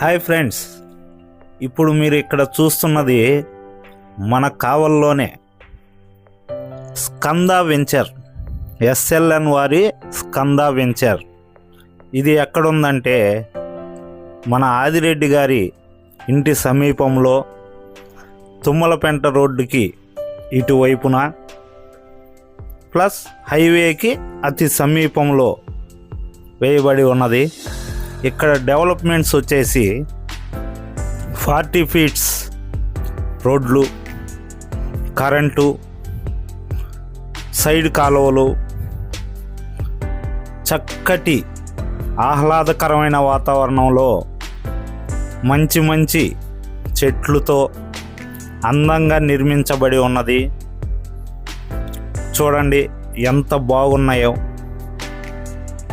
Hi friends. ఇప్పుడు మీరు ఇక్కడ చూస్తున్నది మన కావల్లోనే స్కంద వెంచర్ ఎస్ఎల్ఎన్ వారి స్కంద వెంచర్. ఇది ఎక్కడుందంటే మన ఆదిరెడ్డి గారి ఇంటి సమీపంలో తుమ్మలపెంట రోడ్డుకి ఇటువైపున ప్లస్ హైవేకి అతి సమీపంలో వేయబడి ఉన్నది. ఇక్కడ డెవలప్మెంట్స్ వచ్చేసి ఫార్టీ ఫీట్స్ రోడ్లు కరెంటు సైడ్ కాలువలు చక్కటి ఆహ్లాదకరమైన వాతావరణంలో మంచి మంచి చెట్లతో అందంగా నిర్మించబడి ఉన్నది. చూడండి ఎంత బాగున్నాయో.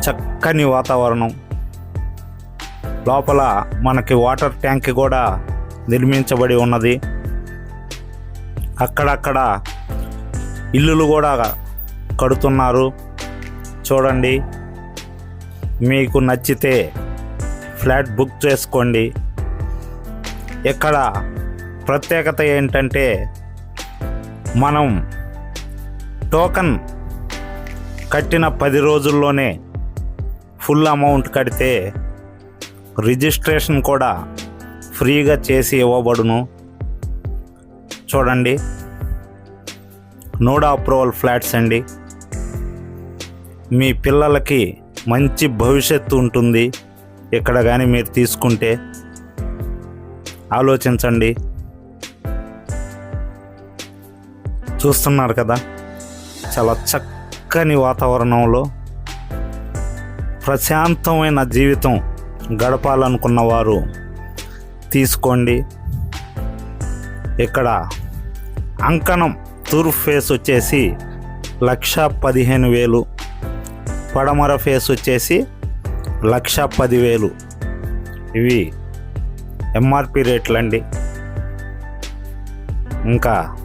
చక్కని వాతావరణం. లోపల మనకి వాటర్ ట్యాంక్ కూడా నిర్మించబడి ఉన్నది. అక్కడక్కడ ఇల్లులు కూడా కడుతున్నారు. చూడండి. మీకు నచ్చితే ఫ్లాట్ బుక్ చేసుకోండి. ఇక్కడ ప్రత్యేకత ఏంటంటే మనం టోకన్ కట్టిన పది రోజుల్లోనే ఫుల్ అమౌంట్ కడితే రిజిస్ట్రేషన్ కూడా ఫ్రీగా చేసి ఇవ్వబడును. చూడండి. నోడా అప్రూవల్ ఫ్లాట్స్ అండి. మీ పిల్లలకి మంచి భవిష్యత్తు ఉంటుంది. ఇక్కడ కానీ మీరు తీసుకుంటే ఆలోచించండి. చూస్తున్నారు కదా? చాలా చక్కని వాతావరణంలో ప్రశాంతమైన జీవితం గడపాలనుకున్న వారు తీసుకోండి. ఇక్కడ అంకణం తూర్పు ఫేస్ వచ్చేసి లక్ష పదిహేను వేలు పడమర ఫేస్ వచ్చేసి లక్ష పదివేలు ఇవి ఎంఆర్పి రేట్లు అండి ఇంకా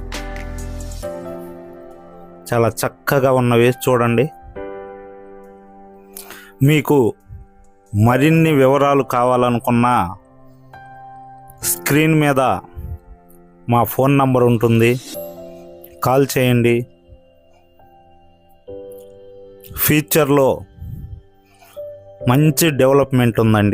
చాలా చక్కగా ఉన్నవి చూడండి. మీకు మరిన్ని వివరాలు కావాలనుకున్నా స్క్రీన్ మీద మా ఫోన్ నంబర్ ఉంటుంది. కాల్ చేయండి. ఫ్యూచర్లో మంచి డెవలప్మెంట్ ఉందండి.